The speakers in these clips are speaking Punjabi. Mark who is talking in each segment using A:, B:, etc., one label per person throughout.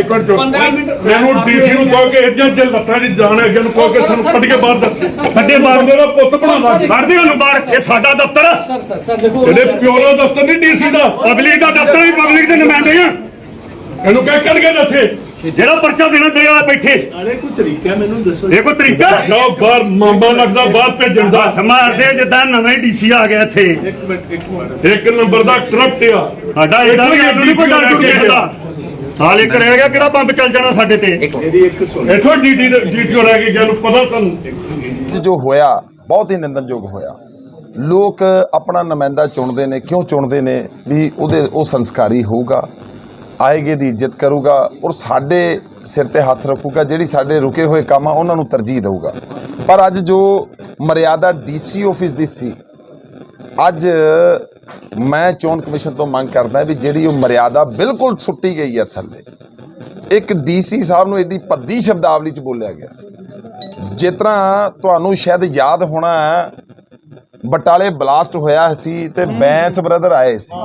A: ਇੱਕ ਮਿੰਟ ਚੁੱਪ।
B: 15 ਮਿੰਟ।
A: ਮੈਨੂੰ ਡੀਸੀ ਨੂੰ ਕਹੋ ਕਿ ਇੱਜਾਂ ਜੇ ਲੱਤਾਂ ਦੀ ਜਾਨ ਹੈ ਜਨ ਕਹੋ ਕਿ ਤੁਹਾਨੂੰ ਕੱਢ ਕੇ ਬਾਹਰ ਦੱਸ। ਸਾਡੇ ਬਾਹਰ ਦਾ ਪੁੱਤ ਬਣਾ ਲਾ
C: ਕੱਢ ਦਿਓ ਉਹਨੂੰ ਬਾਹਰ। ਇਹ ਸਾਡਾ ਦਫ਼ਤਰ ਆ।
B: ਸਰ ਸਰ ਸਰ ਦੇਖੋ
A: ਇਹਦੇ ਪਿਓ ਦਾ ਦਫ਼ਤਰ ਨਹੀਂ ਡੀਸੀ ਦਾ।
C: ਪਬਲਿਕ ਦਾ ਦਫ਼ਤਰ ਵੀ ਪਬਲਿਕ ਦੇ ਨੁਮਾਇੰਦੇ ਆ।
A: ਇਹਨੂੰ ਕਹਿ ਕੱਢ ਕੇ ਦੱਸੇ।
C: ਜਿਹੜਾ ਪਰਚਾ ਦੇਣਾ ਦੇ ਆ ਬੈਠੇ।
D: ਅਰੇ ਕੋਈ ਤਰੀਕਾ ਮੈਨੂੰ ਦੱਸੋ।
C: ਇਹ ਕੋਈ ਤਰੀਕਾ?
A: ਬਾਹਰ ਮਾਮਾ ਲੱਗਦਾ ਬਾਹਰ ਭੇਜਣ ਦਾ।
C: ਮਾਰਦੇ ਜਿੱਦਾਂ ਨਵੇਂ ਡੀਸੀ ਆ ਗਿਆ ਇੱਥੇ।
D: ਇੱਕ ਮਿੰਟ ਇੱਕ ਮਿੰਟ।
A: ਇੱਕ ਨੰਬਰ ਦਾ ਕਰਪਟ ਆ।
C: ਸਾਡਾ ਇਹਦਾ ਵੀ ਨਹੀਂ ਕੋਈ ਡਰ ਦਾ ਸਾਲ ਇੱਕ ਰਹਿ ਗਿਆ ਕਿਹੜਾ ਬੰਬ ਚੱਲ ਜਾਣਾ ਸਾਡੇ ਤੇ?
D: ਮੇਰੀ ਇੱਕ ਸੁਣ।
A: ਇੱਥੋਂ ਡੀਟੀ ਡੀਟੀਓ ਰਹਿ ਗਈ ਜਾਨੂੰ ਪਤਾ ਤੁਹਾਨੂੰ
E: ਜੋ ਹੋਇਆ ਬਹੁਤ ਹੀ ਨਿੰਦਨਯੋਗ ਹੋਇਆ। ਲੋਕ ਆਪਣਾ ਨੁਮਾਇੰਦਾ ਚੁਣਦੇ ਨੇ ਕਿਉਂ ਚੁਣਦੇ ਨੇ? ਵੀ ਉਹਦੇ ਉਹ ਸੰਸਕਾਰੀ ਹੋਊਗਾ ਆਏਗੇ ਦੀ ਇੱਜ਼ਤ ਕਰੂਗਾ ਔਰ ਸਾਡੇ ਸਿਰ ਤੇ ਹੱਥ ਰੱਖੂਗਾ ਜਿਹੜੀ ਸਾਡੇ ਰੁਕੇ ਹੋਏ ਕੰਮ ਆ ਉਹਨਾਂ ਨੂੰ ਤਰਜੀਹ ਦੇਊਗਾ। ਪਰ ਅੱਜ ਜੋ ਮਰਿਆਦਾ ਡੀਸੀ ਆਫਿਸ ਦੀ ਸੀ ਅੱਜ ਮੈਂ ਚੋਣ ਕਮਿਸ਼ਨ ਤੋਂ ਮੰਗ ਕਰਦਾ ਵੀ ਜਿਹੜੀ ਉਹ ਮਰਿਆਦਾ ਬਿਲਕੁਲ ਸੁੱਟੀ ਗਈ ਹੈ ਥੱਲੇ। ਇੱਕ ਡੀਸੀ ਸਾਹਿਬ ਨੂੰ ਏਡੀ ਭੱਦੀ ਸ਼ਬਦਾਵਲੀ ਚ ਬੋਲਿਆ ਗਿਆ। ਜਿਸ ਤਰ੍ਹਾਂ ਤੁਹਾਨੂੰ ਸ਼ਾਇਦ ਯਾਦ ਹੋਣਾ ਬਟਾਲੇ ਬਲਾਸਟ ਹੋਇਆ ਸੀ ਤੇ ਬੈਂਸ ਬ੍ਰਦਰ ਆਏ ਸੀ।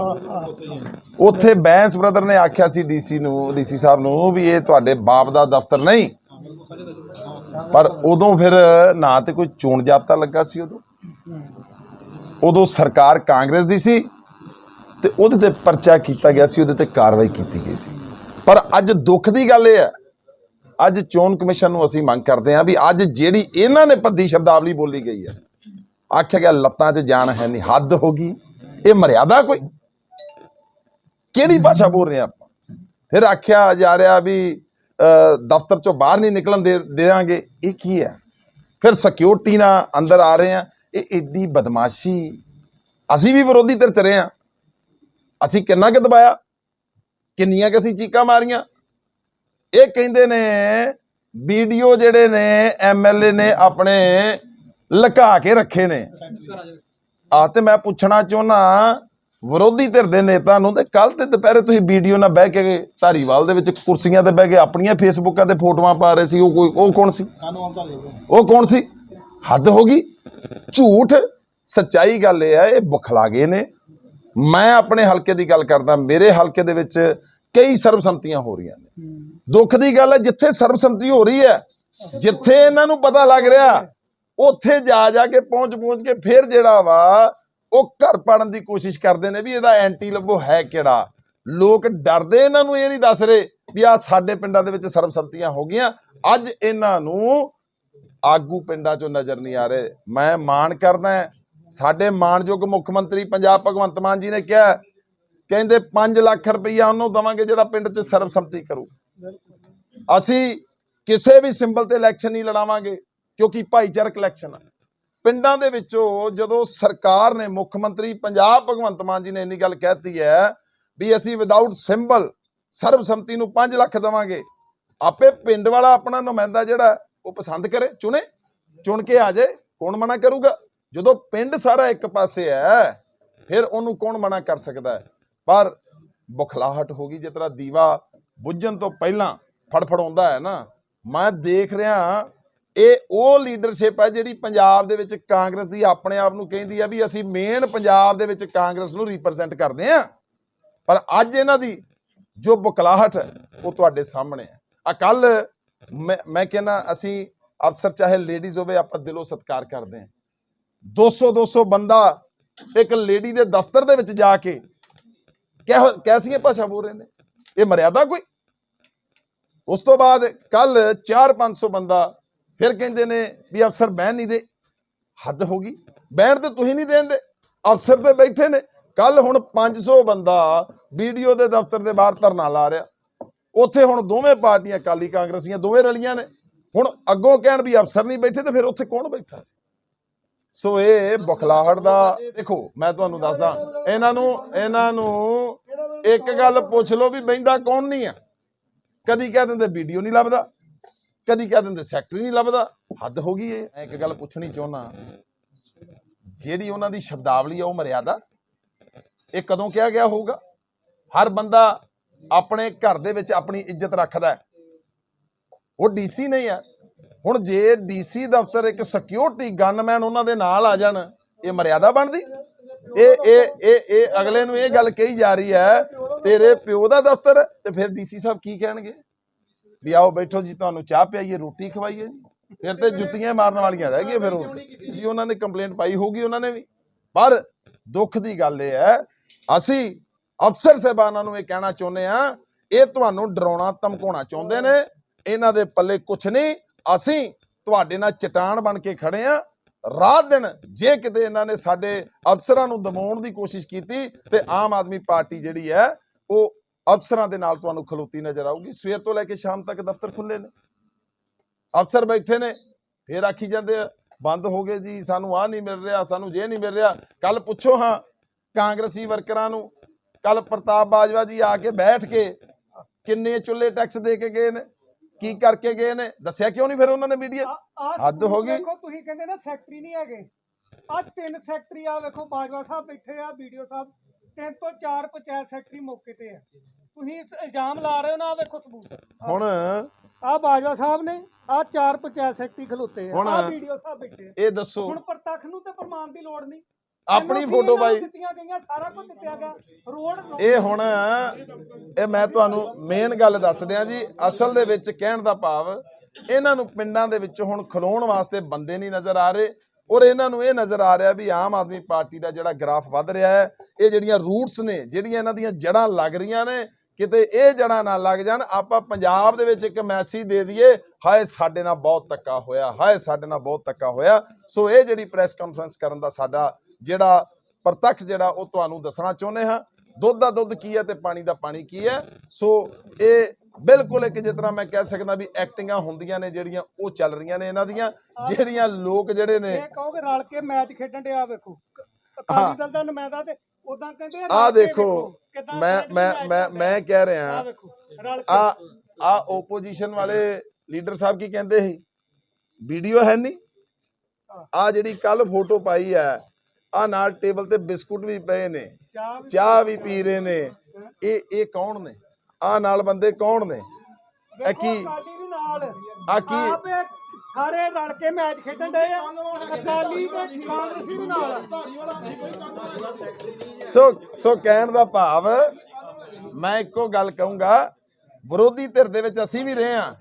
E: ਉੱਥੇ ਬੈਂਸ ਬ੍ਰਦਰ ਨੇ ਆਖਿਆ ਸੀ ਡੀਸੀ ਨੂੰ ਡੀਸੀ ਸਾਹਿਬ ਨੂੰ ਵੀ ਇਹ ਤੁਹਾਡੇ ਬਾਪ ਦਾ ਦਫ਼ਤਰ ਨਹੀਂ। ਪਰ ਉਦੋਂ ਫਿਰ ਨਾ ਤੇ ਕੋਈ ਚੋਣ ਜਾਬਤਾ ਲੱਗਾ ਸੀ ਉਦੋਂ। ਉਦੋਂ ਸਰਕਾਰ ਕਾਂਗਰਸ ਦੀ ਸੀ ਤੇ ਉਹਦੇ ਤੇ ਪਰਚਾ ਕੀਤਾ ਗਿਆ ਸੀ ਉਹਦੇ ਤੇ ਕਾਰਵਾਈ ਕੀਤੀ ਗਈ ਸੀ। ਪਰ ਅੱਜ ਦੁੱਖ ਦੀ ਗੱਲ ਇਹ ਹੈ ਅੱਜ ਚੋਣ ਕਮਿਸ਼ਨ ਨੂੰ ਅਸੀਂ ਮੰਗ ਕਰਦੇ ਹਾਂ ਵੀ ਅੱਜ ਜਿਹੜੀ ਇਹਨਾਂ ਨੇ ਪੱਦੀ ਸ਼ਬਦਾਵਲੀ ਬੋਲੀ ਗਈ ਹੈ ਆਖਿਆ ਗਿਆ ਲੱਤਾਂ 'ਚ ਜਾਨ ਹੈ ਨਹੀਂ ਹੱਦ ਹੋ ਗਈ ਇਹ ਮਰਿਆਦਾ ਕੋਈ? ਕਿਹੜੀ ਭਾਸ਼ਾ ਬੋਲ ਰਹੇ ਆਪਾਂ? ਫਿਰ ਆਖਿਆ ਜਾ ਰਿਹਾ ਵੀ ਅ, ਦਫ਼ਤਰ 'ਚੋਂ ਬਾਹਰ ਨਹੀਂ ਨਿਕਲਣ ਦੇ ਦੇਵਾਂਗੇ ਇਹ ਕੀ ਹੈ? ਫਿਰ ਸਿਕਿਉਰਿਟੀ ਨਾਲ ਅੰਦਰ ਆ ਰਹੇ ਆ ਇਹ ਏਡੀ ਬਦਮਾਸ਼ੀ। ਅਸੀਂ ਵੀ ਵਿਰੋਧੀ ਧਿਰ ਚ ਰਹੇ ਆ। ਅਸੀਂ ਕਿੰਨਾ ਕਿ ਦਬਾਇਆ? ਕਿੰਨੀਆਂ ਕਿ ਅਸੀਂ ਚੀਕਾਂ ਮਾਰੀਆਂ? ਇਹ ਕਹਿੰਦੇ ਨੇ ਵੀਡੀਓ ਜਿਹੜੇ ਨੇ ਐਮਐਲਏ ਨੇ ਆਪਣੇ ਲੁਕਾ ਕੇ ਰੱਖੇ ਨੇ। ਆ ਤੇ ਮੈਂ ਪੁੱਛਣਾ ਚਾਹੁੰਨਾ ਵਿਰੋਧੀ ਧਿਰ ਦੇ ਨੇਤਾ ਨੂੰ ਤੇ ਕੱਲ ਤੇ ਦੁਪਹਿਰੇ ਤੁਸੀਂ ਵੀਡੀਓ ਨਾਲ ਬਹਿ ਕੇ ਧਾਰੀਵਾਲ ਦੇ ਵਿੱਚ ਕੁਰਸੀਆਂ ਤੇ ਬਹਿ ਕੇ ਆਪਣੀਆਂ ਫੇਸਬੁੱਕਾਂ ਤੇ ਫੋਟੋਆਂ ਪਾ ਰਹੇ ਸੀ ਉਹ ਕੋਈ ਉਹ ਕੌਣ ਸੀ? ਉਹ ਕੌਣ ਸੀ? ਹੱਦ ਹੋ ਗਈ। ਝੂਠ, ਸੱਚਾਈ ਗੱਲ ਇਹ ਹੈ ਇਹ ਬੁਖਲਾ ਗਏ ਨੇ। ਮੈਂ ਆਪਣੇ ਹਲਕੇ ਦੀ ਗੱਲ ਕਰਦਾ, ਮੇਰੇ ਹਲਕੇ ਦੇ ਵਿੱਚ ਕਈ ਸਰਬਸੰਮਤੀਆਂ ਹੋ ਰਹੀਆਂ ਨੇ। ਦੁੱਖ ਦੀ ਗੱਲ ਹੈ, ਜਿੱਥੇ ਸਰਬਸੰਮਤੀ ਹੋ ਰਹੀ ਹੈ, ਜਿੱਥੇ ਇਹਨਾਂ ਨੂੰ ਪਤਾ ਲੱਗ ਰਿਹਾ, ਉੱਥੇ ਜਾ ਜਾ ਕੇ ਪਹੁੰਚ ਪਹੁੰਚ ਕੇ ਫਿਰ ਜਿਹੜਾ ਵਾ, ਉਹ ਘਰ ਪਾੜਨ ਦੀ ਕੋਸ਼ਿਸ਼ ਕਰਦੇ ਨੇ ਵੀ ਇਹਦਾ ਐਂਟੀ ਲੱਭੋ ਹੈ ਕਿਹੜਾ। ਲੋਕ ਡਰਦੇ ਇਹਨਾਂ ਨੂੰ, ਇਹ ਨਹੀਂ ਦੱਸ ਰਹੇ ਵੀ ਆ ਸਾਡੇ ਪਿੰਡਾਂ ਦੇ ਵਿੱਚ ਸਰਬਸੰਮਤੀਆਂ ਹੋ ਗਈਆਂ। ਅੱਜ ਇਹਨਾਂ ਨੂੰ ਆਗੂ ਪਿੰਡਾਂ 'ਚੋਂ ਨਜ਼ਰ ਨਹੀਂ ਆ ਰਹੇ। ਮੈਂ ਮਾਣ ਕਰਦਾ ਸਾਡੇ ਮਾਣਯੋਗ ਮੁੱਖ ਮੰਤਰੀ ਪੰਜਾਬ ਭਗਵੰਤ ਮਾਨ ਜੀ ਨੇ ਕਿਹਾ ਕਹਿੰਦੇ 5 ਲੱਖ ਰੁਪਈਆ ਉਹਨੂੰ ਦਵਾਂਗੇ ਜਿਹੜਾ ਪਿੰਡ 'ਚ ਸਰਬਸੰਮਤੀ ਕਰੂ। ਅਸੀਂ ਕਿਸੇ ਵੀ ਸਿੰਬਲ ਤੇ ਇਲੈਕਸ਼ਨ ਨਹੀਂ ਲੜਾਵਾਂਗੇ, ਕਿਉਂਕਿ ਭਾਈਚਾਰਕ ਇਲੈਕਸ਼ਨ ਆ। ਪਿੰਡਾਂ ਦੇ ਵਿੱਚੋਂ ਜਦੋਂ ਸਰਕਾਰ ਨੇ, ਮੁੱਖ ਮੰਤਰੀ ਪੰਜਾਬ ਭਗਵੰਤ ਮਾਨ ਜੀ ਨੇ ਇੰਨੀ ਗੱਲ ਕਹਿਤੀ ਹੈ ਵੀ ਅਸੀਂ ਵਿਦਆਊਟ ਸਿੰਬਲ ਸਰਬਸੰਮਤੀ ਨੂੰ 5 ਲੱਖ ਦਵਾਂਗੇ। ਆਪੇ ਪਿੰਡ ਵਾਲਾ ਆਪਣਾ ਨੁਮਾਇੰਦਾ ਜਿਹੜਾ ਉਹ ਪਸੰਦ ਕਰੇ, ਚੁਣੇ, ਚੁਣ ਕੇ ਆ ਜਾਏ, ਕੌਣ ਮਨਾ ਕਰੂਗਾ? ਜਦੋਂ ਪਿੰਡ ਸਾਰਾ ਇੱਕ ਪਾਸੇ ਹੈ, ਫਿਰ ਉਹਨੂੰ ਕੌਣ ਮਨਾ ਕਰ ਸਕਦਾ ਹੈ? ਪਰ ਬੁਖਲਾਹਟ ਹੋ ਗਈ, ਜਿਸ ਤਰ੍ਹਾਂ ਦੀਵਾ ਬੁੱਝਣ ਤੋਂ ਪਹਿਲਾਂ ਫੜਫੜਾਉਂਦਾ ਹੈ ਨਾ, ਮੈਂ ਦੇਖ ਰਿਹਾ ਇਹ ਉਹ ਲੀਡਰਸ਼ਿਪ ਹੈ ਜਿਹੜੀ ਪੰਜਾਬ ਦੇ ਵਿੱਚ ਕਾਂਗਰਸ ਦੀ ਆਪਣੇ ਆਪ ਨੂੰ ਕਹਿੰਦੀ ਆ ਵੀ ਅਸੀਂ ਮੇਨ ਪੰਜਾਬ ਦੇ ਵਿੱਚ ਕਾਂਗਰਸ ਨੂੰ ਰਿਪਰੈਜ਼ੈਂਟ ਕਰਦੇ ਆ ਪਰ ਅੱਜ ਇਹਨਾਂ ਦੀ ਜੋ ਬੁਖਲਾਹਟ ਹੈ, ਉਹ ਤੁਹਾਡੇ ਸਾਹਮਣੇ ਹੈ। ਆ ਕੱਲ ਮੈਂ ਮੈਂ ਕਹਿੰਦਾ ਅਸੀਂ ਅਫਸਰ ਚਾਹੇ ਲੇਡੀਜ਼ ਹੋਵੇ, ਆਪਾਂ ਦਿਲੋਂ ਸਤਿਕਾਰ ਕਰਦੇ ਹਾਂ। 200 200 ਬੰਦਾ ਇੱਕ ਲੇਡੀ ਦੇ ਦਫ਼ਤਰ ਦੇ ਵਿੱਚ ਜਾ ਕੇ ਕਿਹੋ, ਕੈਸੀਆਂ ਭਾਸ਼ਾ ਬੋਲ ਰਹੇ ਨੇ? ਇਹ ਮਰਿਆਦਾ ਕੋਈ? ਉਸ ਤੋਂ ਬਾਅਦ ਕੱਲ 4-500 ਬੰਦਾ ਫਿਰ ਕਹਿੰਦੇ ਨੇ ਵੀ ਅਫਸਰ ਬਹਿਣ ਨਹੀਂ ਦੇ। ਹੱਦ ਹੋ ਗਈ। ਬਹਿਣ ਤੇ ਤੁਸੀਂ ਨਹੀਂ ਦੇਂਦੇ ਅਫਸਰ ਤੇ ਬੈਠੇ ਨੇ। ਕੱਲ ਹੁਣ 500 ਬੰਦਾ ਵੀਡੀਓ ਦੇ ਦਫ਼ਤਰ ਦੇ ਬਾਹਰ ਧਰਨਾ ਲਾ ਰਿਹਾ। ਉੱਥੇ ਹੁਣ ਦੋਵੇਂ ਪਾਰਟੀਆਂ, ਅਕਾਲੀ ਕਾਂਗਰਸੀਆਂ ਦੋਵੇਂ ਰਲੀਆਂ ਨੇ। ਹੁਣ ਅੱਗੋਂ ਕਹਿਣ ਵੀ ਅਫਸਰ ਨਹੀਂ ਬੈਠੇ ਤੇ ਫਿਰ ਉੱਥੇ ਕੌਣ ਬੈਠਾ ਸੀ? ਸੋ ਇਹ ਬਖਲਾਹਟ ਦਾ, ਦੇਖੋ, ਮੈਂ ਤੁਹਾਨੂੰ ਦੱਸਦਾ, ਇਹਨਾਂ ਨੂੰ ਇਹਨਾਂ ਨੂੰ ਇੱਕ ਗੱਲ ਪੁੱਛ ਲਓ ਵੀ ਬੈਂਦਾ ਕੌਣ ਨਹੀਂ ਆ। ਕਦੀ ਕਹਿ ਦਿੰਦੇ ਵੀਡੀਓ ਨਹੀਂ ਲੱਭਦਾ, ਕਦੀ ਕਹਿ ਦਿੰਦੇ ਸੈਕਟਰੀ ਨਹੀਂ ਲੱਭਦਾ, ਹੱਦ ਹੋ ਗਈ ਇਹ। ਇੱਕ ਗੱਲ ਪੁੱਛਣੀ ਚਾਹੁੰਦਾ, ਜਿਹੜੀ ਉਹਨਾਂ ਦੀ ਸ਼ਬਦਾਵਲੀ ਆ ਉਹ ਮਰਿਆਦਾ, ਇਹ ਕਦੋਂ ਕਿਹਾ ਗਿਆ ਹੋਊਗਾ? ਹਰ ਬੰਦਾ ਆਪਣੇ ਘਰ ਦੇ ਵਿੱਚ ਆਪਣੀ ਇੱਜ਼ਤ ਰੱਖਦਾ ਹੈ। ਉਹ ਡੀਸੀ ਨਹੀਂ ਹੈ। ਹੁਣ ਜੇ ਡੀਸੀ ਦਫ਼ਤਰ ਇੱਕ ਸਿਕਿਉਰਿਟੀ ਗਨਮੈਨ ਉਹਨਾਂ ਦੇ ਨਾਲ ਆ ਜਾਣ, ਇਹ ਮਰਿਆਦਾ ਬਣਦੀ? ਇਹ ਇਹ ਇਹ ਇਹ ਅਗਲੇ ਨੂੰ ਇਹ ਗੱਲ ਕਹੀ ਜਾ ਰਹੀ ਹੈ, ਤੇਰੇ ਪਿਓ ਦਾ ਦਫ਼ਤਰ ਤੇ ਫਿਰ ਡੀਸੀ ਸਾਹਿਬ ਕੀ ਕਹਿਣਗੇ? ਵੀ ਆਓ ਬੈਠੋ ਜੀ, ਤੁਹਾਨੂੰ ਚਾਹ ਪਿਆਈਏ, ਰੋਟੀ ਖਵਾਈਏ ਜੀ। ਫਿਰ ਤੇ ਜੁੱਤੀਆਂ ਮਾਰਨ ਵਾਲੀਆਂ ਰਹਿ ਗਈਆਂ ਫਿਰ ਜੀ ਉਹਨਾਂ ਨੇ ਕੰਪਲੇਂਟ ਪਾਈ ਹੋਊਗੀ ਉਹਨਾਂ ਨੇ ਵੀ। ਪਰ ਦੁੱਖ ਦੀ ਗੱਲ ਇਹ ਹੈ, ਅਸੀਂ ਅਫਸਰ ਸਾਹਿਬਾਨਾਂ ਨੂੰ ਇਹ ਕਹਿਣਾ ਚਾਹੁੰਦੇ ਆ ਇਹ ਤੁਹਾਨੂੰ ਡਰਾਉਣਾ, ਧਮਕਾਉਣਾ ਚਾਹੁੰਦੇ ਨੇ। ਇਹਨਾਂ ਦੇ ਪੱਲੇ ਕੁਛ ਨਹੀਂ। ਅਸੀਂ ਤੁਹਾਡੇ ਨਾਲ ਚਟਾਨ ਬਣ ਕੇ ਖੜੇ ਆ ਰਾਤ ਦਿਨ ਜੇ ਕਿਤੇ ਇਹਨਾਂ ਨੇ ਸਾਡੇ ਅਫਸਰਾਂ ਨੂੰ ਦਬਾਉਣ ਦੀ ਕੋਸ਼ਿਸ਼ ਕੀਤੀ, ਤੇ ਆਮ ਆਦਮੀ ਪਾਰਟੀ ਜਿਹੜੀ ਹੈ, ਉਹ ਅਫਸਰਾਂ ਦੇ ਨਾਲ ਤੁਹਾਨੂੰ ਖਲੋਤੀ ਨਜ਼ਰ ਆਊਗੀ। ਸਵੇਰ ਤੋਂ ਲੈ ਕੇ ਸ਼ਾਮ ਤੱਕ ਦਫ਼ਤਰ ਖੁੱਲੇ ਨੇ। ਅਫਸਰ ਬੈਠੇ ਨੇ। ਫੇਰ ਆਖੀ ਜਾਂਦੇ ਆ, ਬੰਦ ਹੋ ਗਏ ਜੀ, ਸਾਨੂੰ ਆ ਨਹੀਂ ਮਿਲ ਰਿਹਾ, ਸਾਨੂੰ ਜੇ ਨਹੀਂ ਮਿਲ ਰਿਹਾ ਕੱਲ ਪੁੱਛੋ ਹਾਂ ਕਾਂਗਰਸੀ ਵਰਕਰਾਂ ਨੂੰ। ਕੱਲ ਪ੍ਰਤਾਪ ਬਾਜਵਾ ਜੀ ਆ ਕੇ ਬੈਠ ਕੇ ਕਿੰਨੇ ਚੁੱਲ੍ਹੇ ਟੈਕਸ ਦੇ ਕੇ ਗਏ ਨੇ ਕੀ ਕਰਕੇ ਗਏ ਨੇ? ਦੱਸਿਆ ਕਿਉਂ ਨਹੀਂ ਫਿਰ ਉਹਨਾਂ ਨੇ ਮੀਡੀਆ 'ਚ?
B: ਆ- ਆਹ
E: ਹੱਦ ਹੋ ਗਈ।
B: ਦੇਖੋ ਤੁਸੀਂ ਕਹਿੰਦੇ ਨਾ ਸੈਕਟਰੀ ਨਹੀਂ ਹੈਗੇ। ਆ ਤਿੰਨ ਸੈਕਟਰੀ ਆ ਵੇਖੋ ਬਾਜਵਾ ਸਾਹਿਬ ਬੈਠੇ ਆ ਵੀਡੀਓ ਸਾਹਿਬ। ਤਿੰਨ ਤੋਂ ਚਾਰ ਪੰਚਾਇਤ ਸੈਕਟਰੀ ਮੌਕੇ ਤੇ ਆ। ਤੁਸੀਂ ਇਸ ਇਲਜ਼ਾਮ ਲਾ ਰਹੇ ਹੋ ਨਾ ਆਹ ਵੇਖੋ ਸਬੂਤ।
E: ਹੁਣ
B: ਆ ਬਾਜਵਾ ਸਾਹਿਬ ਨੇ ਆ ਚਾਰ ਪੰਚਾਇਤ ਸੈਕਟਰੀ ਖਲੋਤੇ ਆ
E: ਹੁਣ-
B: ਆ ਵੀਡੀਓ ਸਾਹਿਬ ਬੈਠੇ ਆ।
E: ਇਹ ਦੱਸੋ।
B: ਹੁਣ ਪ੍ਰਤੱਖ ਨੂੰ ਤੇ ਪ੍ਰਮਾਣ ਦੀ ਲੋੜ ਨਹੀਂ।
E: ਆਪਣੀ ਫੋਟੋ ਪਾਈ।
B: ਦਿੱਤੀਆਂ ਗਈਆਂ ਸਾਰਾ ਕੁਝ ਦਿੱਤਿਆ ਗਿਆ। ਰੋਡ
E: ਇਹ ਹੁਣ ਇਹ ਮੈਂ ਤੁਹਾਨੂੰ ਮੇਨ ਗੱਲ ਦੱਸ ਦਿਆਂ ਜੀ ਅਸਲ ਦੇ ਵਿੱਚ ਕਹਿਣ ਦਾ ਭਾਵ ਇਹਨਾਂ ਨੂੰ ਪਿੰਡਾਂ ਦੇ ਵਿੱਚ ਹੁਣ ਖਲੋਣ ਵਾਸਤੇ ਬੰਦੇ ਨਹੀਂ ਨਜ਼ਰ ਆ ਰਹੇ ਔਰ ਇਹਨਾਂ ਨੂੰ ਇਹ ਨਜ਼ਰ ਆ ਰਿਹਾ ਵੀ ਆਮ ਆਦਮੀ ਪਾਰਟੀ ਦਾ ਜਿਹੜਾ ਗ੍ਰਾਫ ਵੱਧ ਰਿਹਾ ਹੈ ਇਹ ਜਿਹੜੀਆਂ ਰੂਟਸ ਨੇ ਜਿਹੜੀਆਂ ਇਹਨਾਂ ਦੀਆਂ ਜੜਾਂ ਲੱਗ ਰਹੀਆਂ ਨੇ ਕਿਤੇ ਇਹ ਜੜਾਂ ਨਾ ਲੱਗ ਜਾਣ ਆਪਾਂ ਪੰਜਾਬ ਦੇ ਵਿੱਚ ਇੱਕ ਮੈਸੇਜ ਦੇ ਦਈਏ ਹਾਏ ਸਾਡੇ ਨਾਲ ਬਹੁਤ ਧੱਕਾ ਹੋਇਆ ਹਾਏ ਸਾਡੇ ਨਾਲ ਬਹੁਤ ਧੱਕਾ ਹੋਇਆ। ਸੋ ਇਹ ਜਿਹੜੀ ਪ੍ਰੈਸ ਕਾਨਫਰੰਸ ਕਰਨ ਦਾ ਸਾਡਾ ਜਿਹੜਾ ਪ੍ਰਤੱਖ ਜਿਹੜਾ ਉਹ ਤੁਹਾਨੂੰ ਦੱਸਣਾ ਚਾਹੁੰਦੇ ਹਾਂ। ਦੁੱਧ ਦਾ ਦੁੱਧ ਕੀ ਹੈ ਤੇ ਪਾਣੀ ਦਾ ਪਾਣੀ ਕੀ ਹੈ? ਸੋ ਇਹ ਬਿਲਕੁਲ ਇੱਕ ਜਿਸ ਤਰ੍ਹਾਂ ਮੈਂ ਕਹਿ ਸਕਦਾ ਵੀ ਐਕਟਿੰਗਾਂ ਹੁੰਦੀਆਂ ਨੇ ਜਿਹੜੀਆਂ ਉਹ ਚੱਲ ਰਹੀਆਂ ਨੇ ਇਹਨਾਂ ਦੀਆਂ ਜਿਹੜੀਆਂ ਲੋਕ ਜਿਹੜੇ ਨੇ
B: ਇਹ ਕਹੋਗੇ ਰਲ ਕੇ ਮੈਚ ਖੇਡਣ ਦੇ ਆ ਵੇਖੋ। ਅਕਾਲੀ ਦਲ ਦਾ ਨੁਮਾਇੰਦਾ ਤੇ ਉਦਾਂ ਕਹਿੰਦੇ ਆ
E: ਦੇਖੋ। ਮੈਂ ਮੈਂ ਮੈਂ ਮੈਂ। ਕਹਿ ਰਿਹਾ ਆ ਆ ਓਪੋਜੀਸ਼ਨ ਵਾਲੇ ਲੀਡਰ ਸਾਹਿਬ ਕੀ ਕਹਿੰਦੇ ਸੀ? ਵੀਡੀਓ ਹੈ ਨਹੀਂ ਆ ਜਿਹੜੀ ਕੱਲ ਫੋਟੋ ਪਾਈ ਹੈ ਆ ਨਾਲ ਟੇਬਲ ਤੇ ਬਿਸਕੁਟ ਵੀ ਪਏ ਨੇ
B: ਚਾਹ ਵੀ
E: ਪੀ ਰਹੇ ਨੇ। ਇਹ ਇਹ ਕੌਣ ਨੇ? ਆ ਨਾਲ ਬੰਦੇ ਕੌਣ ਨੇ? ਇਹ ਕੀ? ਆ ਕੀ?
B: ਸਾਰੇ ਰਲ ਕੇ ਮੈਚ ਖੇਡਣ ਦੇ ਆ। ਅਕਾਲੀ ਤੇ ਕਾਂਗਰਸੀ ਦੇ ਨਾਲ।
E: ਸੋ ਸੋ ਕਹਿਣ ਦਾ ਭਾਵ ਮੈਂ ਇੱਕੋ ਗੱਲ ਕਹੂੰਗਾ ਵਿਰੋਧੀ ਧਿਰ ਦੇ ਵਿੱਚ ਅਸੀਂ ਵੀ ਰਹੇ ਹਾਂ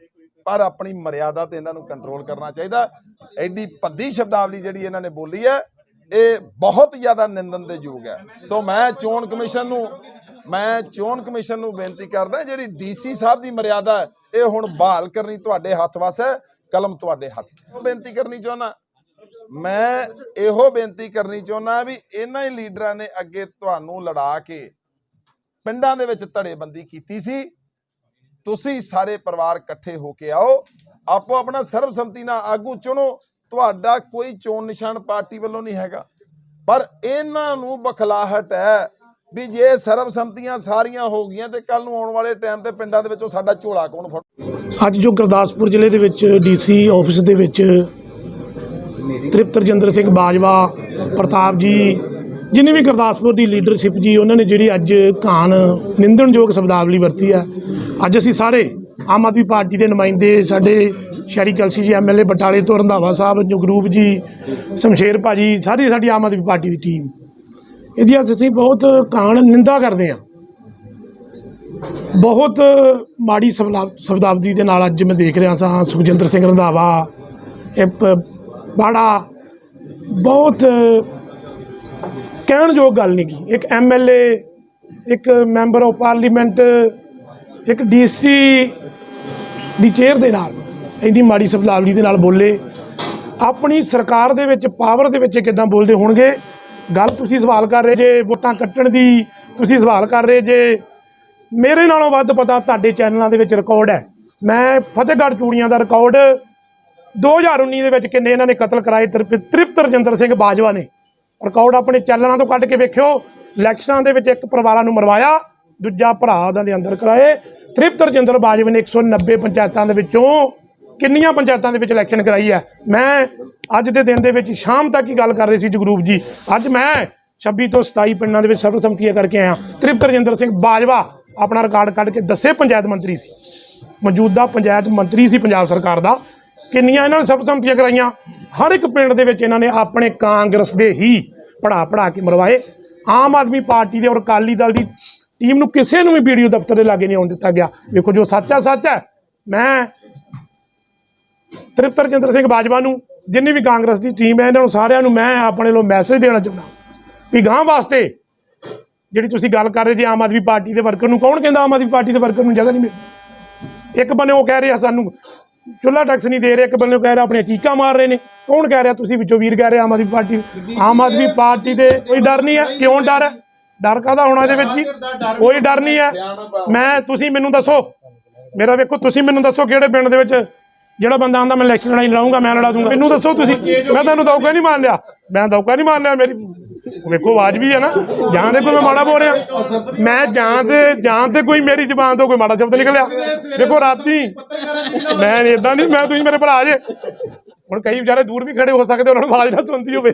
E: ਪਰ ਆਪਣੀ ਮਰਿਆਦਾ ਤੇ ਇਹਨਾਂ ਨੂੰ ਕੰਟਰੋਲ ਕਰਨਾ ਚਾਹੀਦਾ। ਐਡੀ ਭੱਦੀ ਸ਼ਬਦਾਵਲੀ ਜਿਹੜੀ ਇਹਨਾਂ ਨੇ ਬੋਲੀ ਹੈ ਇਹ ਬਹੁਤ ਜ਼ਿਆਦਾ ਨਿੰਦਨ ਦੇ ਯੋਗ ਹੈ। ਸੋ ਮੈਂ ਚੋਣ ਕਮਿਸ਼ਨ ਨੂੰ, ਮੈਂ ਚੋਣ ਕਮਿਸ਼ਨ ਨੂੰ ਬੇਨਤੀ ਕਰਦਾ, ਜਿਹੜੀ ਡੀਸੀ ਸਾਹਿਬ ਦੀ ਮਰਿਆਦਾ ਇਹ ਹੁਣ ਬਹਾਲ ਕਰਨੀ ਤੁਹਾਡੇ ਹੱਥ ਵਸ ਹੈ, ਕਲਮ ਤੁਹਾਡੇ ਹੱਥ 'ਚ ਬੇਨਤੀ ਕਰਨੀ ਚਾਹੁੰਦਾ। ਮੈਂ ਇਹੋ ਬੇਨਤੀ ਕਰਨੀ ਚਾਹੁੰਦਾ ਵੀ ਇਹਨਾਂ ਹੀ ਲੀਡਰਾਂ ਨੇ ਅੱਗੇ ਤੁਹਾਨੂੰ ਲੜਾ ਕੇ ਪਿੰਡਾਂ ਦੇ ਵਿੱਚ ਧੜੇਬੰਦੀ ਕੀਤੀ ਸੀ। ਤੁਸੀਂ ਸਾਰੇ ਪਰਿਵਾਰ ਇਕੱਠੇ ਹੋ ਕੇ ਆਓ, ਆਪੋ ਆਪਣਾ ਸਰਬਸੰਮਤੀ ਨਾਲ ਆਗੂ ਚੁਣੋ ਤੁਹਾਡਾ ਕੋਈ ਚੋਣ ਨਿਸ਼ਾਨ ਪਾਰਟੀ ਵੱਲੋਂ ਨਹੀਂ ਹੈਗਾ। ਪਰ ਇਹਨਾਂ ਨੂੰ ਬਖਲਾਹਟ ਹੈ ਵੀ ਜੇ ਸਰਬਸੰਮਤੀਆਂ ਸਾਰੀਆਂ ਹੋ ਗਈਆਂ ਤੇ ਕੱਲ ਨੂੰ ਆਉਣ ਵਾਲੇ ਟਾਈਮ ਤੇ ਪਿੰਡਾਂ ਦੇ ਵਿੱਚੋਂ ਸਾਡਾ ਝੋਲਾ ਕੌਣ ਫੜ
F: ਅੱਜ ਜੋ ਗੁਰਦਾਸਪੁਰ ਜ਼ਿਲ੍ਹੇ ਦੇ ਵਿੱਚ ਡੀਸੀ ਆਫਿਸ ਦੇ ਵਿੱਚ ਤ੍ਰਿਪਤ ਰਜਿੰਦਰ ਸਿੰਘ ਬਾਜਵਾ, ਪ੍ਰਤਾਪ ਜੀ, ਜਿਨੇ ਵੀ ਗੁਰਦਾਸਪੁਰ ਦੀ ਲੀਡਰਸ਼ਿਪ ਜੀ, ਉਹਨਾਂ ਨੇ ਜਿਹੜੀ ਅੱਜ ਘਾਣ ਨਿੰਦਣਯੋਗ ਸ਼ਬਦਾਵਲੀ ਵਰਤੀ ਹੈ। ਅੱਜ ਅਸੀਂ ਸਾਰੇ ਆਮ ਆਦਮੀ ਪਾਰਟੀ ਦੇ ਨੁਮਾਇੰਦੇ ਸਾਡੇ ਸ਼ਹਿਰੀ ਕਲਸੀ ਜੀ ਐਮਐਲਏ ਬਟਾਲੇ ਤੋਂ ਰੰਧਾਵਾ ਸਾਹਿਬ, ਜਗਰੂਪ ਜੀ, ਸ਼ਮਸ਼ੇਰ ਭਾਜੀ, ਸਾਰੀ ਸਾਡੀ ਆਮ ਆਦਮੀ ਪਾਰਟੀ ਦੀ ਟੀਮ ਇਹਦੀ ਅਸੀਂ ਬਹੁਤ ਘਾਣ ਨਿੰਦਾ ਕਰਦੇ ਹਾਂ। ਬਹੁਤ ਮਾੜੀ ਸ਼ਬਲਾ- ਸ਼ਬਦਾਵਲੀ ਦੇ ਨਾਲ ਅੱਜ ਮੈਂ ਦੇਖ ਰਿਹਾ ਸਾਂ, ਸੁਖਜਿੰਦਰ ਸਿੰਘ ਰੰਧਾਵਾ, ਇਹ ਪ- ਬਾੜਾ, ਬਹੁਤ ਕਹਿਣਯੋਗ ਗੱਲ ਨਹੀਂ ਕੀ ਇੱਕ ਐਮਐਲਏ ਇੱਕ ਮੈਂਬਰ ਆਫ ਪਾਰਲੀਮੈਂਟ, ਇੱਕ ਡੀਸੀ ਦੀ ਚੇਅਰ ਦੇ ਨਾਲ ਇੰਨੀ ਮਾੜੀ ਸ਼ਬਦਾਵਲੀ ਦੇ ਨਾਲ ਬੋਲੇ। ਆਪਣੀ ਸਰਕਾਰ ਦੇ ਵਿੱਚ, ਪਾਵਰ ਦੇ ਵਿੱਚ ਕਿਦਾਂ ਬੋਲਦੇ ਹੋਣਗੇ? ਗੱਲ ਤੁਸੀਂ ਸਵਾਲ ਕਰ ਰਹੇ ਜੇ ਵੋਟਾਂ ਕੱਟਣ ਦੀ, ਤੁਸੀਂ ਸਵਾਲ ਕਰ ਰਹੇ ਜੇ। ਮੇਰੇ ਨਾਲੋਂ ਵੱਧ ਪਤਾ ਤੁਹਾਡੇ ਚੈਨਲਾਂ ਦੇ ਵਿੱਚ ਰਿਕਾਰਡ ਹੈ। ਮੈਂ ਫਤਿਹਗੜ੍ਹ ਚੂੜੀਆਂ ਦਾ ਰਿਕਾਰਡ 2019 ਦੇ ਵਿੱਚ ਕਿੰਨੇ ਇਹਨਾਂ ਨੇ ਕਤਲ ਕਰਾਏ, ਤ੍ਰਿਪ- ਤ੍ਰਿਪਤ ਰਜਿੰਦਰ ਸਿੰਘ ਬਾਜਵਾ ਨੇ। ਰਿਕਾਰਡ ਆਪਣੇ ਚੈਨਲਾਂ ਤੋਂ ਕੱਢ ਕੇ ਵੇਖਿਓ। ਇਲੈਕਸ਼ਨਾਂ ਦੇ ਵਿੱਚ ਇੱਕ ਪਰਿਵਾਰਾਂ ਨੂੰ ਮਰਵਾਇਆ, ਦੂਜਾ ਭਰਾ ਉਹਨਾਂ ਦੇ ਅੰਦਰ ਕਰਾਏ। ਤ੍ਰਿਪਤ ਰਜਿੰਦਰ ਬਾਜਵਾ ਨੇ 190 ਪੰਚਾਇਤਾਂ ਦੇ ਵਿੱਚੋਂ ਕਿੰਨੀਆਂ ਪੰਚਾਇਤਾਂ ਦੇ ਵਿੱਚ ਇਲੈਕਸ਼ਨ ਕਰਾਈ ਹੈ? ਮੈਂ ਅੱਜ ਦੇ ਦਿਨ ਦੇ ਵਿੱਚ ਸ਼ਾਮ ਤੱਕ ਹੀ ਗੱਲ ਕਰ ਰਹੇ ਸੀ ਜਗਰੂਪ ਜੀ। ਅੱਜ ਮੈਂ 26 ਤੋਂ 27 ਪਿੰਡਾਂ ਦੇ ਵਿੱਚ ਸਰਬਸੰਮਤੀਆਂ ਕਰਕੇ ਆਇਆ। ਤ੍ਰਿਪਤ ਰਜਿੰਦਰ ਸਿੰਘ ਬਾਜਵਾ ਆਪਣਾ ਰਿਕਾਰਡ ਕੱਢ ਕੇ ਦੱਸੇ ਪੰਚਾਇਤ ਮੰਤਰੀ ਸੀ। ਮੌਜੂਦਾ ਪੰਚਾਇਤ ਮੰਤਰੀ ਸੀ ਪੰਜਾਬ ਸਰਕਾਰ ਦਾ। ਕਿੰਨੀਆਂ ਇਹਨਾਂ ਨੇ ਸਰਬਸੰਮਤੀਆਂ ਕਰਾਈਆਂ? ਹਰ ਇੱਕ ਪਿੰਡ ਦੇ ਵਿੱਚ ਇਹਨਾਂ ਨੇ ਆਪਣੇ ਕਾਂਗਰਸ ਦੇ ਹੀ ਪੜਾ ਪੜਾ ਕੇ ਮਰਵਾਏ। ਆਮ ਆਦਮੀ ਪਾਰਟੀ ਦੇ ਔਰ ਅਕਾਲੀ ਦਲ ਦੀ ਟੀਮ ਨੂੰ ਕਿਸੇ ਨੂੰ ਵੀ ਵੀਡੀਓ ਦਫ਼ਤਰ ਦੇ ਲਾਗੇ ਨਹੀਂ ਆਉਣ ਦਿੱਤਾ ਗਿਆ। ਵੇਖੋ ਜੋ ਸੱਚ ਹੈ ਸੱਚ ਹੈ। ਮੈਂ ਤ੍ਰਿਪਤ ਰਜਿੰਦਰ ਸਿੰਘ ਬਾਜਵਾ ਨੂੰ, ਜਿੰਨੀ ਵੀ ਕਾਂਗਰਸ ਦੀ ਟੀਮ ਹੈ, ਇਹਨਾਂ ਨੂੰ ਸਾਰਿਆਂ ਨੂੰ ਮੈਂ ਆਪਣੇ ਵੱਲੋਂ ਮੈਸੇਜ ਦੇਣਾ ਚਾਹੁੰਦਾ ਵੀ ਗਾਂ ਵਾਸਤੇ ਜਿਹੜੀ ਤੁਸੀਂ ਗੱਲ ਕਰ ਰਹੇ ਜੇ ਆਮ ਆਦਮੀ ਪਾਰਟੀ ਦੇ ਵਰਕਰ ਨੂੰ, ਕੌਣ ਕਹਿੰਦਾ ਆਮ ਆਦਮੀ ਪਾਰਟੀ ਦੇ ਵਰਕਰ ਨੂੰ ਜਗ੍ਹਾ ਨਹੀਂ ਮਿਲਦੀ? ਇੱਕ ਬੰਨੇ ਉਹ ਕਹਿ ਰਿਹਾ ਸਾਨੂੰ ਚੁੱਲਾ ਟੈਕਸ ਨਹੀਂ ਦੇ ਰਿਹਾ, ਇੱਕ ਬੰਨੇ ਉਹ ਕਹਿ ਰਿਹਾ ਆਪਣੀਆਂ ਚੀਕਾਂ ਮਾਰ ਰਹੇ ਨੇ। ਕੌਣ ਕਹਿ ਰਿਹਾ ਤੁਸੀਂ ਵਿੱਚੋਂ ਵੀਰ ਕਹਿ ਰਹੇ ਆਮ ਆਦਮੀ ਪਾਰਟੀ? ਆਮ ਆਦਮੀ ਪਾਰਟੀ ਦੇ ਕੋਈ ਡਰ ਨਹੀਂ ਹੈ? ਕਿਉਂ ਡਰ ਹੈ? ਡਰ ਕਾਹਦਾ ਹੋਣਾ ਇਹਦੇ ਵਿੱਚ ਜੀ? ਕੋਈ ਡਰ ਨਹੀਂ ਹੈ। ਮੈਂ, ਤੁਸੀਂ ਮੈਨੂੰ ਦੱਸੋ। ਮੇਰਾ ਵੇਖੋ, ਤੁਸੀਂ ਮੈਨੂੰ ਦੱਸੋ ਕਿਹੜੇ ਪਿੰਡ ਦੇ ਵਿੱਚ ਜਿਹੜਾ ਬੰਦਾ ਆਂਦਾ ਮੈਂ ਇਲੈਕਸ਼ਨ ਲੜਾਈ ਲੜਾਉਂਗਾ ਮੈਂ ਲੜਾ ਦੂੰਗਾ। ਮੈਨੂੰ ਦੱਸੋ ਤੁਸੀਂ। ਮੈਂ ਤੁਹਾਨੂੰ ਦੌਕਾ ਨਹੀਂ ਮਾਰ ਲਿਆ? ਮੈਂ ਦੌਕਾ ਨਹੀਂ ਮਾਰ ਲਿਆ? ਮੇਰੀ ਵੇਖੋ ਆਵਾਜ਼ ਵੀ ਹੈ ਨਾ। ਜਾਂ ਤੇ ਕੋਈ ਮੈਂ ਮਾੜਾ ਬੋਲ ਰਿਹਾ। ਮੈਂ ਜਾਂ ਤੇ ਜਾਂ ਤੇ ਕੋਈ ਮੇਰੀ ਜ਼ੁਬਾਨ ਤੋਂ ਕੋਈ ਮਾੜਾ ਸ਼ਬਦ ਨਿਕਲਿਆ। ਵੇਖੋ ਰਾਤੀ ਮੈਂ ਇਦਾਂ ਨਹੀਂ ਮੈਂ ਤੁਸੀਂ ਮੇਰੇ ਭਰਾ ਜੇ। ਹੁਣ ਕਈ ਵਿਚਾਰੇ ਦੂਰ ਵੀ ਖੜੇ ਹੋ ਸਕਦੇ ਉਹਨਾਂ ਨੂੰ ਆਵਾਜ਼ ਨਾ ਸੁਣਦੀ ਹੋਵੇ।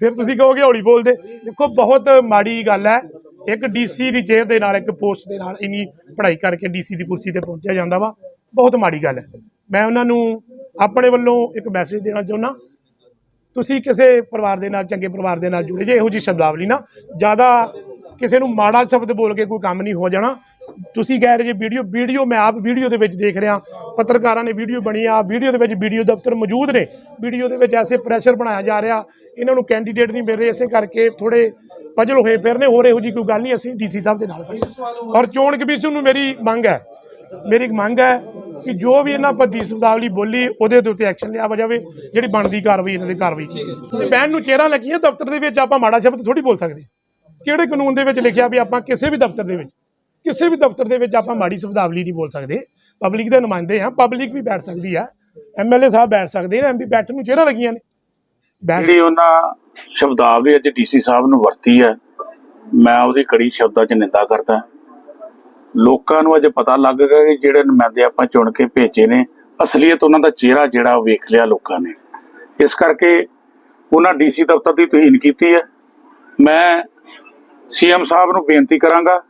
F: ਫਿਰ ਤੁਸੀਂ ਕਹੋਗੇ ਹੌਲੀ ਬੋਲਦੇ। ਦੇਖੋ ਬਹੁਤ ਮਾੜੀ ਗੱਲ ਹੈ। ਇੱਕ ਡੀਸੀ ਦੀ ਚੇਅਰ ਦੇ ਨਾਲ ਇੱਕ ਪੋਸਟ ਦੇ ਨਾਲ ਇੰਨੀ ਪੜ੍ਹਾਈ ਕਰਕੇ ਡੀਸੀ ਦੀ ਕੁਰਸੀ ਤੇ ਪਹੁੰਚਿਆ ਜਾਂਦਾ ਵਾ। ਬਹੁਤ ਮਾੜੀ ਗੱਲ ਹੈ। ਮੈਂ ਉਹਨਾਂ ਨੂੰ ਆਪਣੇ ਵੱਲੋਂ ਇੱਕ ਮੈਸੇਜ ਦੇਣਾ ਚਾਹੁੰਦਾ। ਤੁਸੀਂ ਕਿਸੇ ਪਰਿਵਾਰ ਦੇ ਨਾਲ, ਚੰਗੇ ਪਰਿਵਾਰ ਦੇ ਨਾਲ ਜੁੜੇ ਜੇ, ਇਹੋ ਜਿਹੀ ਸ਼ਬਦਾਵਲੀ ਨਾ। ਜ਼ਿਆਦਾ ਕਿਸੇ ਨੂੰ ਮਾੜਾ ਸ਼ਬਦ ਬੋਲ ਕੇ ਕੋਈ ਕੰਮ ਨਹੀਂ ਹੋ ਜਾਣਾ। ਤੁਸੀਂ ਕਹਿ ਰਹੇ ਜੇ ਵੀਡੀਓ ਵੀਡੀਓ ਮੈਂ ਆਪ ਵੀਡੀਓ ਦੇ ਵਿੱਚ ਦੇਖ ਰਿਹਾ। ਪੱਤਰਕਾਰਾਂ ਨੇ ਵੀਡੀਓ ਬਣੀ ਆ, ਵੀਡੀਓ ਦੇ ਵਿੱਚ ਵੀਡੀਓ ਦਫ਼ਤਰ ਮੌਜੂਦ ਨੇ। ਵੀਡੀਓ ਦੇ ਵਿੱਚ ਐਸੇ ਪ੍ਰੈਸ਼ਰ ਬਣਾਇਆ ਜਾ ਰਿਹਾ। ਇਹਨਾਂ ਨੂੰ ਕੈਂਡੀਡੇਟ ਨਹੀਂ ਮਿਲ ਰਹੇ, ਇਸੇ ਕਰਕੇ ਥੋੜੇ ਪਜਲ ਹੋਏ ਫਿਰ ਨੇ, ਹੋਰ ਇਹੋ ਜਿਹੀ ਕੋਈ ਗੱਲ ਨਹੀਂ, ਅਸੀਂ ਡੀਸੀ ਸਾਹਿਬ ਦੇ ਨਾਲ ਖੜੇ ਹਾਂ। ਔਰ ਚੋਣ ਕਮਿਸ਼ਨ ਨੂੰ ਮੇਰੀ ਮੰਗ ਹੈ। ਮੇਰੀ ਇੱਕ ਮੰਗ ਹੈ ਕਿ ਜੋ ਵੀ ਇਹਨਾਂ ਪੱਦੀ ਸ਼ਬਦਾਵਲੀ ਬੋਲੀ ਉਹਦੇ ਦੇ ਉੱਤੇ ਐਕਸ਼ਨ ਲਿਆ ਜਾਵੇ, ਜਿਹੜੀ ਬਣਦੀ ਕਾਰਵਾਈ, ਇਹਨਾਂ ਦੀ ਕਾਰਵਾਈ ਕੀਤੀ ਤੇ ਬੈਨ ਨੂੰ ਚਿਹਰਾ ਲੱਗੀਆਂ ਦਫ਼ਤਰ ਦੇ ਵਿੱਚ, ਆਪਾਂ ਮਾੜਾ ਸ਼ਬਦ ਥੋੜੀ ਬੋਲ ਸਕਦੇ। ਕਿਹੜੇ ਕਾਨੂੰਨ ਦੇ ਵਿੱਚ ਲਿਖਿਆ ਵੀ ਆਪਾਂ ਕਿਸੇ ਵੀ ਦਫ਼ਤਰ ਦੇ ਵਿੱਚ, ਕਿਸੇ ਵੀ ਦਫ਼ਤਰ ਦੇ ਵਿੱਚ ਆਪਾਂ ਮਾੜੀ ਸ਼ਬਦਾਵਲੀ ਨਹੀਂ ਬੋਲ ਸਕਦੇ। ਪਬਲਿਕ ਦੇ ਨੁਮਾਇੰਦੇ ਆ ਪਬਲਿਕ ਵੀ ਬੈਠ ਸਕਦੀ ਆ। ਐਮਐਲਏ ਸਾਹਿਬ ਬੈਠ ਸਕਦੇ ਨੇ ਐਮਪੀ ਬੈਠਣ ਨੂੰ ਚਿਹਰਾ ਲੱਗੀਆਂ ਨੇ। ਬੈਠ
C: ਜਿਹੜੀ ਉਹਨਾਂ ਸ਼ਬਦਾਵਲੀ ਅੱਜ ਡੀਸੀ ਸਾਹਿਬ ਨੂੰ ਵਰਤੀ ਹੈ, ਮੈਂ ਉਹਦੀ ਕੜੀ ਸ਼ਬਦਾਂ 'ਚ ਨਿੰਦਾ ਕਰਦਾ। ਲੋਕਾਂ ਨੂੰ ਅੱਜ ਪਤਾ ਲੱਗ ਗਿਆ ਕਿ ਜਿਹੜੇ ਨੁਮਾਇੰਦੇ ਆਪਾਂ ਚੁਣ ਕੇ ਭੇਜੇ ਨੇ, ਅਸਲੀਅਤ ਉਹਨਾਂ ਦਾ ਚਿਹਰਾ ਜਿਹੜਾ ਉਹ ਵੇਖ ਲਿਆ ਲੋਕਾਂ ਨੇ। ਇਸ ਕਰਕੇ ਉਹਨਾਂ ਡੀਸੀ ਦਫ਼ਤਰ ਦੀ ਤੋਹੀਨ ਕੀਤੀ ਹੈ। ਮੈਂ ਸੀਐਮ ਸਾਹਿਬ ਨੂੰ ਬੇਨਤੀ ਕਰਾਂਗਾ,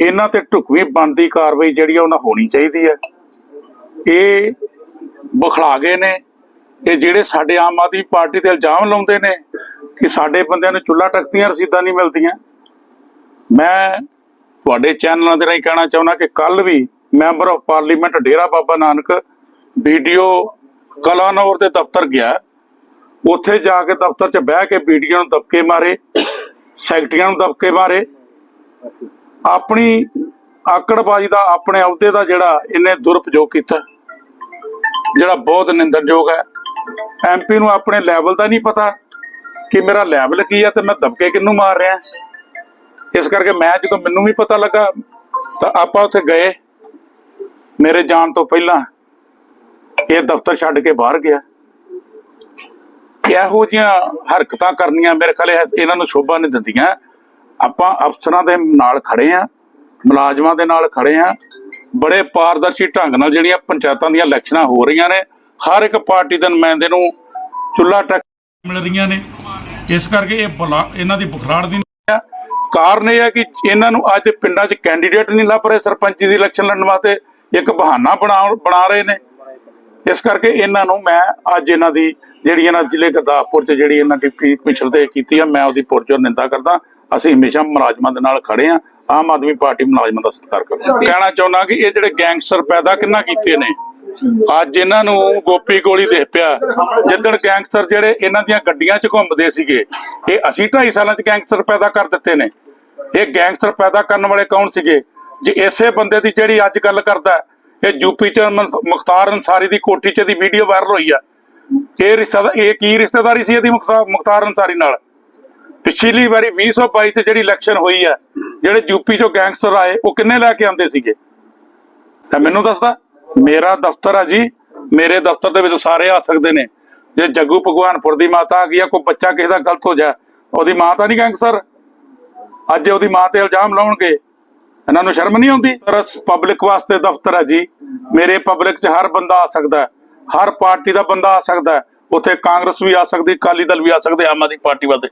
C: ਇਹਨਾਂ ਤੇ ਢੁਕਵੀਂ ਬਣਦੀ ਕਾਰਵਾਈ ਜਿਹੜੀ ਆ ਉਹਨਾਂ ਹੋਣੀ ਚਾਹੀਦੀ ਹੈ। ਇਹ ਬਖਲਾ ਗਏ ਨੇ, ਇਹ ਜਿਹੜੇ ਸਾਡੇ ਆਮ ਆਦਮੀ ਪਾਰਟੀ ਤੇ ਇਲਜ਼ਾਮ ਲਾਉਂਦੇ ਨੇ ਕਿ ਸਾਡੇ ਬੰਦਿਆਂ ਨੂੰ ਚੁੱਲਾ ਟੈਕਸ ਰਸੀਦਾਂ ਨਹੀਂ ਮਿਲਦੀਆਂ। ਮੈਂ ਤੁਹਾਡੇ ਚੈਨਲਾਂ ਦੇ ਰਾਹੀਂ ਕਹਿਣਾ ਚਾਹੁੰਦਾ ਕਿ ਕੱਲ ਵੀ member of parliament Dera Baba Nanak BDO Kalanaur ਦੇ ਦਫ਼ਤਰ ਗਿਆ। ਉੱਥੇ ਜਾ ਕੇ ਦਫ਼ਤਰ 'ਚ ਬਹਿ ਕੇ ਵੀਡੀਓ ਨੂੰ ਦਬਕੇ ਮਾਰੇ, ਸੈਕਟਰੀਆਂ ਨੂੰ ਦਬਕੇ ਮਾਰੇ। ਆਪਣੀ ਆਕੜਬਾਜ਼ੀ ਦਾ, ਆਪਣੇ ਅਹੁਦੇ ਦਾ ਜਿਹੜਾ ਇਹਨੇ ਦੁਰਪਯੋਗ ਕੀਤਾ। ਜਿਹੜਾ ਬਹੁਤ ਨਿੰਦਣਯੋਗ ਹੈ। ਐਮਪੀ ਨੂੰ ਆਪਣੇ ਲੈਵਲ ਦਾ ਨਹੀਂ ਪਤਾ ਕਿ ਮੇਰਾ ਲੈਵਲ ਕੀ ਹੈ ਤੇ ਮੈਂ ਦਬਕੇ ਕਿੰਨੂੰ ਮਾਰ ਰਿਹਾ। ਇਸ ਕਰਕੇ ਮੈਂ ਜਦੋਂ ਮੈਨੂੰ ਵੀ ਪਤਾ ਲੱਗਾ, ਤਾਂ ਆਪਾਂ ਉੱਥੇ ਗਏ। ਮੇਰੇ ਜਾਣ ਤੋਂ ਪਹਿਲਾਂ ਇਹ ਦਫ਼ਤਰ ਛੱਡ ਕੇ ਬਾਹਰ ਗਿਆ। ਇਹੋ ਜਿਹੀਆਂ ਹਰਕਤਾਂ ਕਰਨੀਆਂ ਮੇਰੇ ਖਿਆਲ ਇਹਨਾਂ ਨੂੰ ਸ਼ੋਭਾ ਨਹੀਂ ਦਿੰਦੀਆਂ। ਆਪਾਂ ਅਫਸਰਾਂ ਦੇ ਨਾਲ ਖੜੇ ਆ ਮੁਲਾਜ਼ਮਾਂ ਦੇ ਨਾਲ ਖੜੇ ਆ ਬੜੇ ਪਾਰਦਰਸ਼ੀ ਢੰਗ ਨਾਲ ਜਿਹੜੀਆਂ ਪੰਚਾਇਤਾਂ ਦੀਆਂ ਇਲੈਕਸ਼ਨਾਂ ਹੋ ਰਹੀਆਂ ਨੇ, ਹਰ ਇੱਕ ਪਾਰਟੀ ਦੇ ਨੁਮਾਇੰਦੇ ਨੂੰ ਚੁੱਲਾ ਟੈਕਸ ਮਿਲ ਰਹੀਆਂ ਨੇ। ਇਸ ਕਰਕੇ ਇਹ ਬੁਲਾ- ਇਹਨਾਂ ਦੀ ਬੁਖਰਾੜ ਦੀ ਕਾਰਨ ਇਹ ਹੈ ਕਿ ਇਹਨਾਂ ਨੂੰ ਅੱਜ ਪਿੰਡਾਂ 'ਚ ਕੈਂਡੀਡੇਟ ਨਹੀਂ ਲੱਭ ਰਹੇ, ਸਰਪੰਚੀ ਦੀ ਇਲੈਕਸ਼ਨ ਲੜਨ ਵਾਸਤੇ ਇੱਕ ਬਹਾਨਾ ਬਣਾ ਬਣਾ ਰਹੇ ਨੇ। ਇਸ ਕਰਕੇ ਇਹਨਾਂ ਨੂੰ ਮੈਂ ਅੱਜ ਇਹਨਾਂ ਦੀ ਜਿਹੜੀ ਇਹਨਾਂ ਜ਼ਿਲ੍ਹੇ ਗੁਰਦਾਸਪੁਰ 'ਚ ਜਿਹੜੀ ਇਹਨਾਂ ਡਿਪਟੀ ਕਮਿਸ਼ਨਰ ਤੇ ਕੀਤੀ ਆ, ਮੈਂ ਉਹਦੀ ਪੁਰਜੋਰ ਨਿੰਦਾ ਕਰਦਾ। ਅਸੀਂ ਹਮੇਸ਼ਾ ਮੁਲਾਜ਼ਮਾਂ ਦੇ ਨਾਲ ਖੜੇ ਆ ਆਮ ਆਦਮੀ ਪਾਰਟੀ ਮੁਲਾਜ਼ਮਾਂ ਦਾ ਸਤਿਕਾਰ ਕਰਦਾ ਕਹਿਣਾ ਚਾਹੁੰਦਾ ਕਿ ਇਹ ਜਿਹੜੇ ਗੈਂਗਸਟਰ ਪੈਦਾ ਕਿੰਨਾ ਕੀਤੇ ਨੇ? ਅੱਜ ਇਹਨਾਂ ਨੂੰ ਗੋਪੀ ਗੋਲੀ ਦੇਖ ਪਿਆ। ਜਿੱਦਣ ਗੈਂਗਸਟਰ ਜਿਹੜੇ ਇਹਨਾਂ ਦੀਆਂ ਗੱਡੀਆਂ 'ਚ ਘੁੰਮਦੇ ਸੀਗੇ, ਇਹ ਅਸੀਂ 2.5 ਸਾਲਾਂ 'ਚ ਗੈਂਗਸਟਰ ਪੈਦਾ ਕਰ ਦਿੱਤੇ ਨੇ। ਇਹ ਗੈਂਗਸਟਰ ਪੈਦਾ ਕਰਨ ਵਾਲੇ ਕੌਣ ਸੀਗੇ? ਜੇ ਇਸੇ ਬੰਦੇ ਦੀ ਜਿਹੜੀ ਅੱਜ ਗੱਲ ਕਰਦਾ, ਇਹ ਯੂਪੀ 'ਚ ਮੁਖਤਾਰ ਅਨਸਾਰੀ ਦੀ ਕੋਠੀ 'ਚ ਦੀ ਵੀਡੀਓ ਵਾਇਰਲ ਹੋਈ ਆ। ਇਹ ਰਿਸ਼ਤਾ, ਇਹ ਕੀ ਰਿਸ਼ਤੇਦਾਰੀ ਸੀ ਇਹਦੀ ਮੁਖਤਾਰ ਅਨਸਾਰੀ ਨਾਲ? ਪਿਛਲੀ ਵਾਰੀ 2022 ਚ ਜਿਹੜੀ ਇਲੈਕਸ਼ਨ ਹੋਈ ਹੈ ਜਿਹੜੇ ਯੂਪੀ ਚੋਂ ਗੈਂਗਸਟਰ ਆਏ, ਉਹ ਕਿੰਨੇ ਲੈ ਕੇ ਆਉਂਦੇ ਸੀਗੇ? ਤਾਂ ਮੈਨੂੰ ਦੱਸਦਾ। ਮੇਰਾ ਦਫ਼ਤਰ ਆ ਜੀ, ਮੇਰੇ ਦਫ਼ਤਰ ਦੇ ਵਿੱਚ ਸਾਰੇ ਆ ਸਕਦੇ ਨੇ। ਜੇ ਜੱਗੂ ਭਗਵਾਨਪੁਰ ਦੀ ਮਾਤਾ ਆ ਗਈ ਆ, ਕੋਈ ਬੱਚਾ ਕਿਸੇ ਦਾ ਗਲਤ ਹੋ ਜਾ ਉਹਦੀ ਮਾਂ ਤਾਂ ਨਹੀਂ ਗੈਂਗਸਟਰ। ਅੱਜ ਉਹਦੀ ਮਾਂ ਤੇ ਇਲਜ਼ਾਮ ਲਾਉਣਗੇ। ਇਹਨਾਂ ਨੂੰ ਸ਼ਰਮ ਨਹੀਂ ਆਉਂਦੀ? ਪਰ ਪਬਲਿਕ ਵਾਸਤੇ ਦਫ਼ਤਰ ਹੈ ਜੀ। ਮੇਰੇ ਪਬਲਿਕ 'ਚ ਹਰ ਬੰਦਾ ਆ ਸਕਦਾ ਹਰ ਪਾਰਟੀ ਦਾ ਬੰਦਾ ਆ ਸਕਦਾ ਉੱਥੇ ਕਾਂਗਰਸ ਵੀ ਆ ਸਕਦੀ, ਅਕਾਲੀ ਦਲ ਵੀ ਆ ਸਕਦੇ, ਆਮ ਆਦਮੀ ਪਾਰਟੀ ਵਾਸਤੇ।